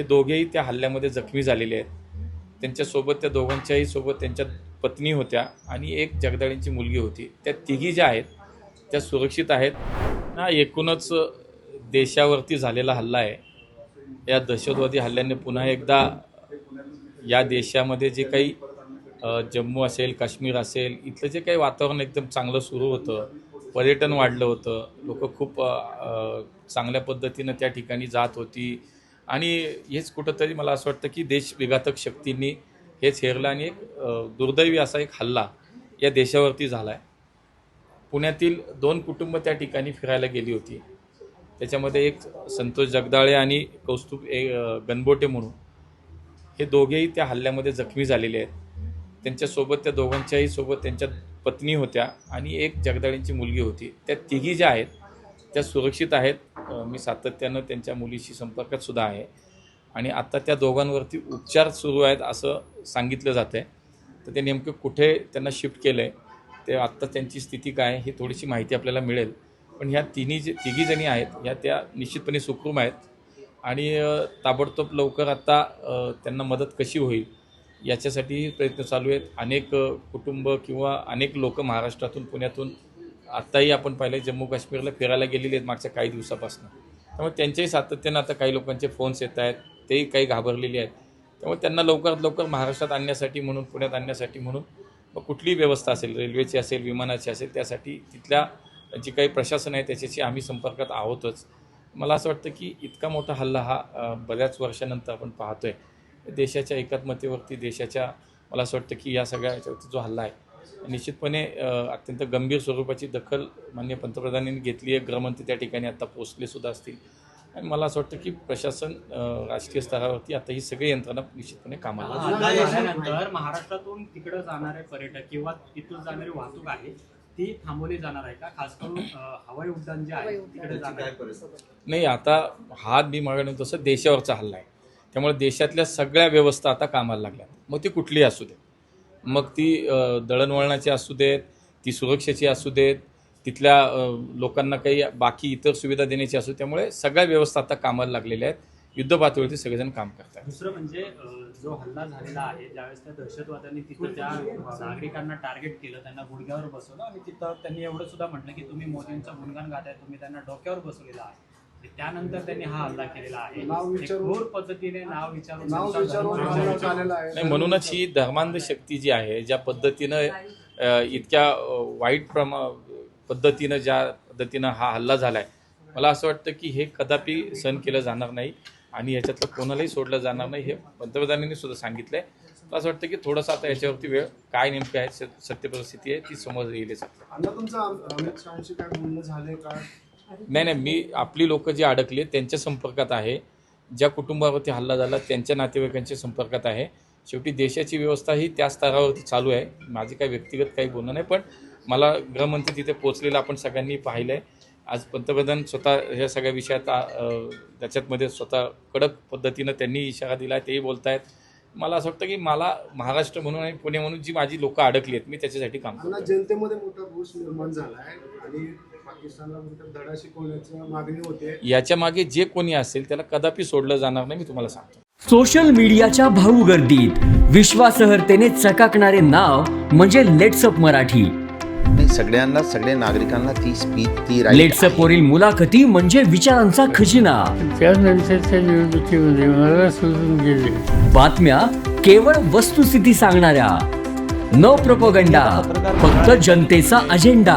हे दोघेही त्या हल्ल्यामध्ये जखमी झालेले आहेत. त्यांच्यासोबत त्या दोघांच्याही सोबत त्यांच्या पत्नी होत्या आणि एक जगदाळींची मुलगी होती. त्या तिघी ज्या आहेत त्या सुरक्षित आहेत. ना एकूणच देशावरती झालेला हल्ला आहे. या दहशतवादी हल्ल्याने पुन्हा एकदा या देशामध्ये जे काही जम्मू असेल काश्मीर असेल इथलं जे काही वातावरण एकदम चांगलं सुरू होतं पर्यटन वाढलं होतं लोक खूप चांगल्या पद्धतीनं त्या ठिकाणी जात होती. आणि हेच कुठंतरी मला असं वाटतं की देश विघातक शक्तींनी हेच हेरलं आणि एक दुर्दैवी असा एक हल्ला या देशावरती झाला आहे पुण्यातील दोन कुटुंब त्या ठिकाणी फिरायला गेली होती. त्याच्यामध्ये एक संतोष जगदाळे आणि कौस्तुभ ए गणबोटे म्हणून. हे दोघेही त्या हल्ल्यामध्ये जखमी झालेले आहेत. त्यांच्यासोबत त्या दोघांच्याही सोबत त्यांच्या पत्नी होत्या आणि एक जगदाळींची मुलगी होती. त्या तिघी ज्या आहेत त्या सुरक्षित आहेत. मी सातत्यानं त्यांच्या मुलीशी संपर्कात सुद्धा आहे. आणि आता त्या दोघांवरती उपचार सुरू आहेत असं सांगितलं जातं आहे तर ते नेमकं कुठे त्यांना शिफ्ट केलं आहे ते आत्ता त्यांची स्थिती काय आहे ही थोडीशी माहिती आपल्याला मिळेल. पण ह्या तिन्ही जे तिघी जणी आहेत ह्या त्या निश्चितपणे सुखरूम आहेत. आणि ताबडतोब लवकर आता त्यांना मदत कशी होईल याच्यासाठी प्रयत्न चालू आहेत. अनेक कुटुंब किंवा अनेक लोक महाराष्ट्रातून पुण्यातून आत्ताही आपण पहिले जम्मू काश्मीरला फिरायला गेलेले आहेत मागच्या काही दिवसापासून. त्यामुळे त्यांच्याही सातत्यानं आता काही लोकांचे फोन्स येत आहेत तेही काही घाबरलेले आहेत. त्यामुळे त्यांना लवकरात लवकर महाराष्ट्रात आणण्यासाठी म्हणून पुण्यात आणण्यासाठी म्हणून मग कुठलीही व्यवस्था असेल रेल्वेची असेल विमानाची असेल त्यासाठी तिथल्या जी काही प्रशासन आहे त्याच्याशी आम्ही संपर्कात आहोतच. मला असं वाटतं की इतका मोठा हल्ला हा बऱ्याच वर्षानंतर आपण पाहतोय. देशाच्या एकात्मतेवरती देशाच्या मला असं वाटतं की या सगळ्या याच्यावरती जो हल्ला आहे निश्चितपणे अत्यंत गंभीर स्वरूपाची दखल माननीय पंतप्रधानांनी घेतली आहे. गृहमंत्री त्या ठिकाणी आता पोचले सुद्धा असतील. आणि मला असं वाटतं की प्रशासन राष्ट्रीय स्तरावरती आता ही सगळी यंत्रणा निश्चितपणे कामाला महाराष्ट्रातून तिकडे जाणारे पर्यटक किंवा तिथून जाणारी वाहतूक आहे ती थांबवली जाणार आहे का? खास करून हवाई उड्डाण जे आहे तिकडे जाणार. नाही आता हा मी मागणं तसं देशावरचा हल्ला आहे त्यामुळे देशातल्या सगळ्या व्यवस्था आता कामाला लागल्या. मग ती कुठलीही असू दे. मग ती दळणवळणाची असू देत ती सुरक्षेची असू देत तिथल्या लोकांना काही बाकी इतर सुविधा देण्याची असू त्यामुळे सगळ्या व्यवस्था आता कामाला लागलेल्या आहेत. युद्ध पातळीवरती सगळेजण काम करतात दुसरं म्हणजे जो हल्ला झालेला आहे ज्यावेळेस त्या दहशतवाद्यांनी तिथं त्या नागरिकांना टार्गेट केलं त्यांना गुडघ्यावर बसवलं आणि तिथं त्यांनी एवढं सुद्धा म्हटलं की तुम्ही मोदींचं गुणगान गाताय तुम्ही त्यांना डोक्यावर बसवलेलं आहे. त्यानंतर त्यांनी हा हल्ला केलेला आहे. नाव विचारून- घोर पद्धतीने नाव विचारून नाव विचारून धर्म हल्ला विचारून- झालेला आहे. नाही म्हणूनच ही धर्मांध शक्ती जी आहे ज्या पद्धतीनं अ, इतक्या अ, वाईट प्रमा पद्धतीनं ज्या पद्धतीनं हा हल्ला झाला आहे मला असं वाटतं की हे कदापि सहन केलं जाणार नाही आणि याच्यातलं कोणालाही सोडलं जाणार नाही हे पंतप्रधानांनी सुद्धा सांगितलं आहे मला असं वाटतं की थोडंसं आता याच्यावरती वेळ काय नेमकी आहे स- सत्य परिस्थिती आहे ती समोर येईलच. अण्णा तुमचं अम- अमित शहाशी काय बोलणं झालंय का? नाही नाही मी आपली लोक जी अडकली आहेत त्यांच्या संपर्कात आहे. ज्या कुटुंबावरती हल्ला झाला त्यांच्या नातेवाईकांच्या संपर्कात आहे. शेवटी देशाची व्यवस्था ही त्या स्तरावरती चालू आहे. माझी काही व्यक्तिगत काही बोलणं नाही पण मला गृहमंत्री तिथे पोचलेलं आपण सगळ्यांनी पाहिलं आहे आज पंतप्रधान स्वतः ह्या सगळ्या विषयात त्याच्यातमध्ये स्वतः कडक पद्धतीनं त्यांनी इशारा दिला आहे तेही बोलत आहेत मला असं वाटतं की मला महाराष्ट्र म्हणून आणि पुणे म्हणून जी माझी लोकं अडकली आहेत मी त्याच्यासाठी काम करतो जनतेमध्ये मोठा निर्माण झाला आहे आणि पाकिस्तानला म्हणतात धडा शिकवण्याची मागणी होते. याच्या मागे जे कोणी असेल त्याला कदापि सोडलं जाणार नाही मी तुम्हाला सांगतो. सोशल मीडियाच्या भाऊ गर्दीत विश्वासार्हतेने चकाकणारे नाव म्हणजे लेट्सअप मराठी. नाही सगळ्यांना सगळ्या नागरिकांना ती स्पीच ती लेट्सअप. वरील मुलाखती म्हणजे विचारांचा खजिना. त्यानंतरच्या निवडणुकीमध्ये मला सोडून गेले बातम्या केवळ वस्तुस्थिती सांगणाऱ्या. न प्रोपोगंडा फक्त जनतेचा अजेंडा